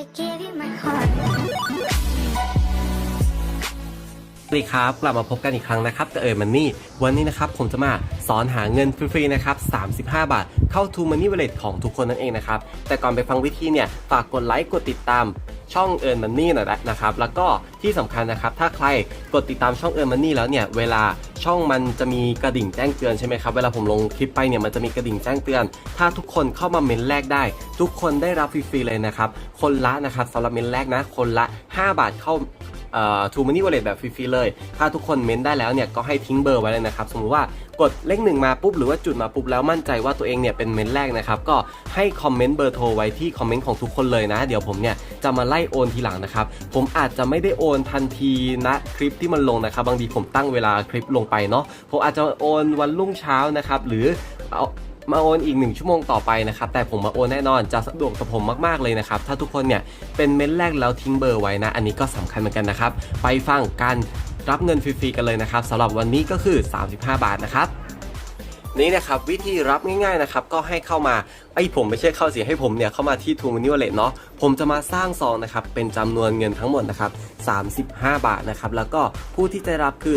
I gave you my heart. สวัสดีครับ กลับมาพบกันอีกครั้งนะครับกับเอิร์มันนี่ วันนี้นะครับผมจะมาสอนหาเงินฟรีๆนะครับ 35 บาท เข้า To Money Wallet ของทุกคนนั่นเองนะครับ แต่ก่อนไปฟังวิธีเนี่ย ฝากกดไลค์ กดติดตามช่องเอิร์มันนี่หน่อยนะครับ แล้วก็ที่สำคัญนะครับ ถ้าใครกดติดตามช่องเอิร์มันนี่แล้วเนี่ย เวลาช่องมันจะมีกระดิ่งแจ้งเตือนใช่ไหมครับ เวลาผมลงคลิปไปเนี่ย มันจะมีกระดิ่งแจ้งเตือน ถ้าทุกคนเข้ามาเมนแรกได้ ทุกคนได้รับฟรีๆเลยนะครับ คนละนะครับสำหรับเมนแรกนะ คนละ 5 บาทเข้า เอ่อ True Money Wallet แบบฟรีๆเลย ถ้าทุกคนเม้นได้แล้วเนี่ยก็ให้ทิ้งเบอร์ไว้เลยนะครับ สมมติว่ากดเลขหนึ่งมาปุ๊บหรือว่าจุดมาปุ๊บแล้วมั่นใจว่าตัวเองเนี่ยเป็นเม้นแรกนะครับ ก็ให้คอมเมนต์เบอร์โทรไว้ที่คอมเมนต์ของทุกคนเลยนะ เดี๋ยวผมเนี่ยจะมาไล่โอนทีหลังนะครับ ผมอาจจะไม่ได้โอนทันทีนะคลิปที่มันลงนะครับ บางทีผมตั้งเวลาคลิปลงไปเนาะ ผมอาจจะโอนวันรุ่งเช้านะครับ หรือเอา มาโอนอีก 1 ชั่วโมงต่อไปนะครับแต่ผมมาโอนแน่นอนจะสะดวกกับผมมากๆเลยนะครับถ้าทุกคนเนี่ยเป็นเม้นแรกแล้วทิ้งเบอร์ไว้นะ อันนี้ก็สำคัญเหมือนกันนะครับไปฟังการรับเงินฟรีๆกันเลยนะครับสำหรับวันนี้ก็คือ 35 บาทนะครับ นี่นะครับวิธีรับง่ายๆนะครับก็ให้เข้ามาไอ้ผมไม่ใช่เข้าเสียให้ผมเนี่ยเข้ามาที่ t ูมินิวเลตเนาะผมจะมาสร้างซองนะครับเป็นจำนวนเงินทั้งหมดนะครับ35 บาทนะครับแล้วก็ผู้ที่จะรับคือ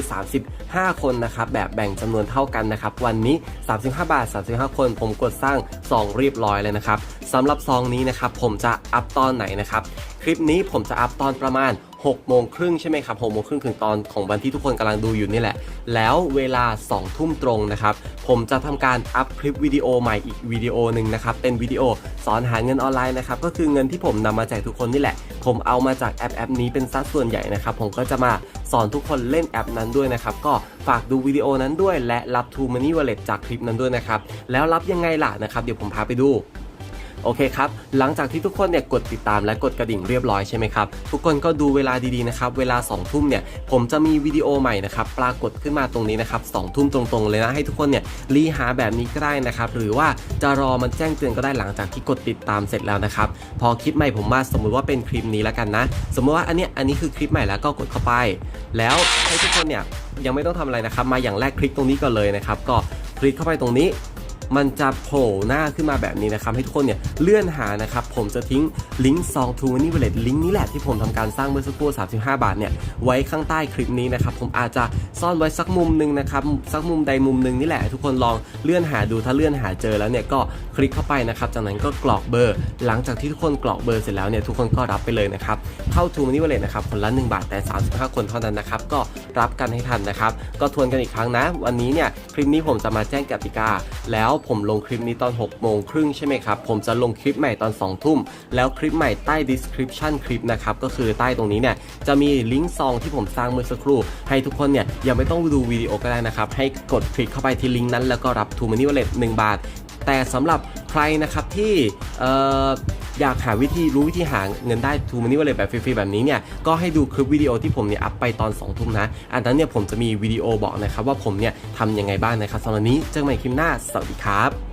35 คนนะครับแบบแบ่งจำนวนเท่ากันนะครับวันนี้ 35 บาท 35 คน ผมกดสร้างซองเรียบร้อยเลยนะครับสำหรับซองนี้นะครับผมจะอัพตอนไหนนะครับคลิปนี้ผมจะอัพตอนประมาณ 6โมงครึ่งใช่ไหมครับ6โมงครึ่งถึงตอนของวันที่ทุกคนกำลังดูอยู่นี่แหละ แล้วเวลา 2 ทุ่มตรงนะครับ ผมจะทำการอัพคลิปวิดีโอใหม่อีกวิดีโอหนึ่งนะครับ เป็นวิดีโอสอนหาเงินออนไลน์นะครับ ก็คือเงินที่ผมนำมาแจกทุกคนนี่แหละ ผมเอามาจากแอปแอปนี้เป็นสัดส่วนใหญ่นะครับ ผมก็จะมาสอนทุกคนเล่นแอปนั้นด้วยนะครับ ก็ฝากดูวิดีโอนั้นด้วย และรับ True Money Wallet จากคลิปนั้นด้วยนะครับ แล้วรับยังไงล่ะนะครับ เดี๋ยวผมพาไปดู โอเคครับ หลังจากที่ทุกคนเนี่ยกดติดตามและกดกระดิ่งเรียบร้อยใช่ไหมครับ ทุกคนก็ดูเวลาดีๆนะครับ เวลา2ทุ่มเนี่ยผมจะมีวิดีโอใหม่นะครับปรากฏขึ้นมาตรงนี้นะครับสองทุ่มตรงๆเลยนะให้ทุกคนเนี่ยรีหาแบบนี้ก็ได้นะครับ หรือว่าจะรอมันแจ้งเตือนก็ได้หลังจากที่กดติดตามเสร็จแล้วนะครับ พอคลิปใหม่ผมมาสมมุติว่าเป็นคลิปนี้แล้วกันนะ สมมติว่าอันเนี้ยอันนี้คือคลิปใหม่แล้วก็กดเข้าไป แล้วให้ทุกคนเนี่ยยังไม่ต้องทำอะไรนะครับ มาอย่างแรกคลิกตรงนี้ก่อนเลยนะครับ ก็คลิกเข้าไปตรงนี้ มันจะโผล่หน้าขึ้นมาแบบนี้นะครับ ให้ทุกคนเนี่ยเลื่อนหานะครับ ผมจะทิ้งลิงก์ซองทูนี่เวลตลิงก์นี้แหละที่ผมทำการสร้างเมื่อสักครู่35 บาทเนี่ยไว้ข้างใต้คลิปนี้นะครับ ผมอาจจะซ่อนไว้สักมุมหนึ่งนะครับสักมุมใดมุมหนึ่งนี่แหละ ทุกคนลองเลื่อนหาดูถ้าเลื่อนหาเจอแล้วเนี่ยก็คลิกเข้าไปนะครับ จากนั้นก็กรอกเบอร์ หลังจากที่ทุกคนกรอกเบอร์เสร็จแล้วเนี่ยทุกคนก็รับไปเลยนะครับเข้าทูนี่เวลตนะครับคนละ 1 บาทแต่ 35 คนเท่านั้นนะครับก็รับกันให้ทันนะครับก็ทวนกันอีกครั้งนะ วันนี้เนี่ยคลิปนี้ผมจะมาแจ้งกติกาแล้วผมลงคลิปนี้ตอน6โมงครึ่งใช่ไหมครับ ผมจะลงคลิปใหม่ตอน2ทุ่ม แล้วคลิปใหม่ใต้ description คลิปนะครับ ก็คือใต้ตรงนี้เนี่ย จะมีลิงก์ซองที่ผมสร้างเมื่อสักครู่ ให้ทุกคนเนี่ยยังไม่ต้องดูวิดีโอก็ได้นะครับ ให้กดคลิกเข้าไปที่ลิงก์นั้นแล้วก็รับ t ู Money Wallet 1บาท แต่สำหรับใครนะครับที่ อยากหาวิธีรู้วิธีหาเงินได้ทูมอนี่ว่าเลยแบบฟรีๆแบบนี้เนี่ยก็ให้ดูคลิปวิดีโอที่ผมเนี่ยอัพไปตอน2ทุ่มนะ อันนั้นเนี่ยผมจะมีวิดีโอบอกนะครับว่าผมเนี่ยทำยังไงบ้างนะครับสำหรับนี้เจอกันใหม่คลิปหน้าสวัสดีครับ